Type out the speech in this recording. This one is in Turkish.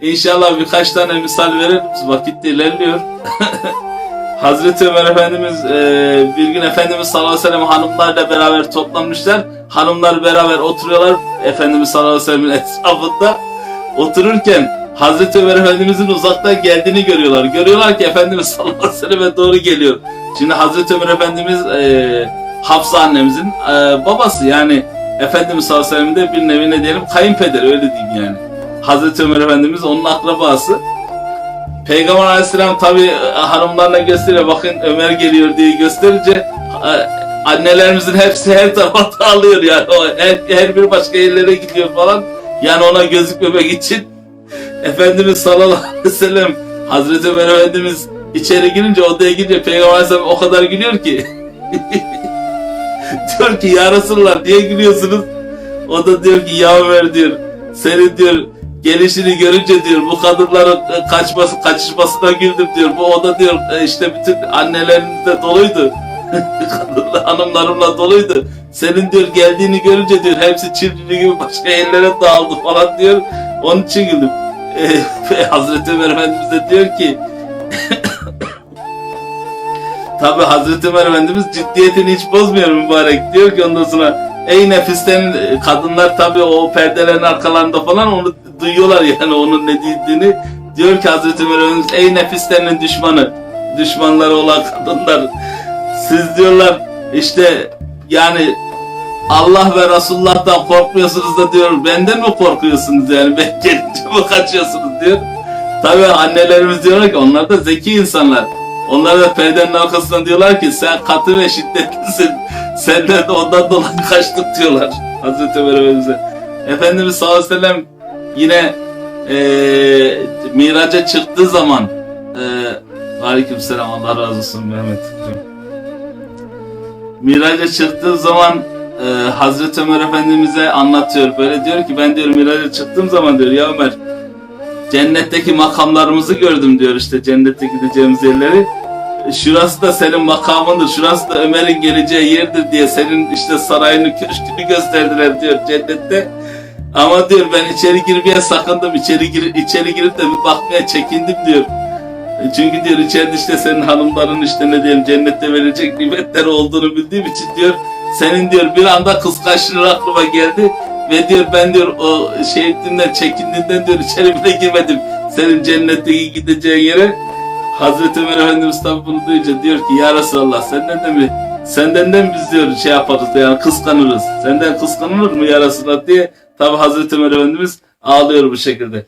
İnşallah birkaç tane misal veririz. Vakit de ilerliyor. Hazreti Ömer Efendimiz e, bir gün Efendimiz sallallahu aleyhi ve sellem hanımlarla beraber toplanmışlar. Hanımlar beraber oturuyorlar Efendimiz sallallahu aleyhi ve sellem'in etrafında. Otururken Hazreti Ömer Efendimizin uzaktan geldiğini görüyorlar. Görüyorlar ki Efendimiz sallallahu aleyhi ve selleme doğru geliyor. Şimdi Hazreti Ömer Efendimiz e, Hafsa annemizin e, babası yani Efendimiz sallallahu aleyhi ve sellem'in bir nevi ne diyelim kayınpeder öyle diyeyim yani. Hazreti Ömer Efendimiz onun akrabası. Peygamber Aleyhisselam tabi hanımlarına gösteriyor bakın Ömer geliyor diye gösterince e, annelerimizin hepsi her tarafa dağılıyor yani. O her, her bir başka yerlere gidiyor falan. Yani ona gözükmemek için. Efendimiz sallallahu aleyhi ve sellem Hazreti Ömer Efendimiz içeri girince odaya girince Peygamber Aleyhisselam o kadar gülüyor ki. Diyor ki ya Resulallah niye gülüyorsunuz? O da diyor ki ya Ömer diyor. Senin diyor gelişini görünce diyor bu kadınların e, kaçması kaçışmasına güldüm diyor. Bu oda diyor e, işte bütün annelerimiz de doluydu. Kadınlar hanımlarımla doluydu. Senin diyor geldiğini görünce diyor hepsi çiftliği gibi başka yerlere dağıldı falan diyor. Onun için güldüm. E, Hazreti Ömer Efendimiz de diyor ki Tabi Hazreti Ömer Efendimiz ciddiyetini hiç bozmuyor mübarek. Diyor ki ondan sonra ey nefisten kadınlar tabi o perdelerin arkalarında falan onu duyuyorlar yani onun ne dediğini. Diyor ki Hazreti Efendimiz ey nefislerinin düşmanı, düşmanları olan kadınlar. Siz diyorlar işte yani Allah ve Resulullah'tan korkmuyorsunuz da diyor benden mi korkuyorsunuz yani ben gelince mi kaçıyorsunuz diyor. Tabi annelerimiz diyorlar ki onlar da zeki insanlar. Onlar da perdenin arkasından diyorlar ki sen katı ve şiddetlisin. Senden de ondan dolayı kaçtık diyorlar Hazreti Ömer Efendimiz'e. Efendimiz sallallahu aleyhi ve sellem yine eee miraca çıktığı zaman eee aleyküm selam Allah razı olsun Mehmet. Miraca çıktığı zaman eee Hazreti Ömer Efendimiz'e anlatıyor. Böyle diyor ki ben diyor miraca çıktığım zaman diyor ya Ömer cennetteki makamlarımızı gördüm diyor işte cennette gideceğimiz yerleri. Şurası da senin makamındır, şurası da Ömer'in geleceği yerdir diye senin işte sarayını, köşkünü gösterdiler diyor cennette. Ama diyor ben içeri girmeye sakındım, içeri, gir, içeri girip de bir bakmaya çekindim diyor. Çünkü diyor içeride işte senin hanımların işte ne diyelim cennette verecek nimetleri olduğunu bildiğim için diyor senin diyor bir anda kıskançlığın aklıma geldi ve diyor ben diyor o şeyinden çekindiğinden diyor içeri bile girmedim. Senin cennetteki gideceğin yere Hazreti Ömer Efendimiz tabi bunu duyunca diyor ki ya Resulallah senden de mi senden de mi biz diyor şey yaparız yani kıskanırız. Senden kıskanılır mı ya Resulallah diye tabi Hazreti Ömer Efendimiz ağlıyor bu şekilde.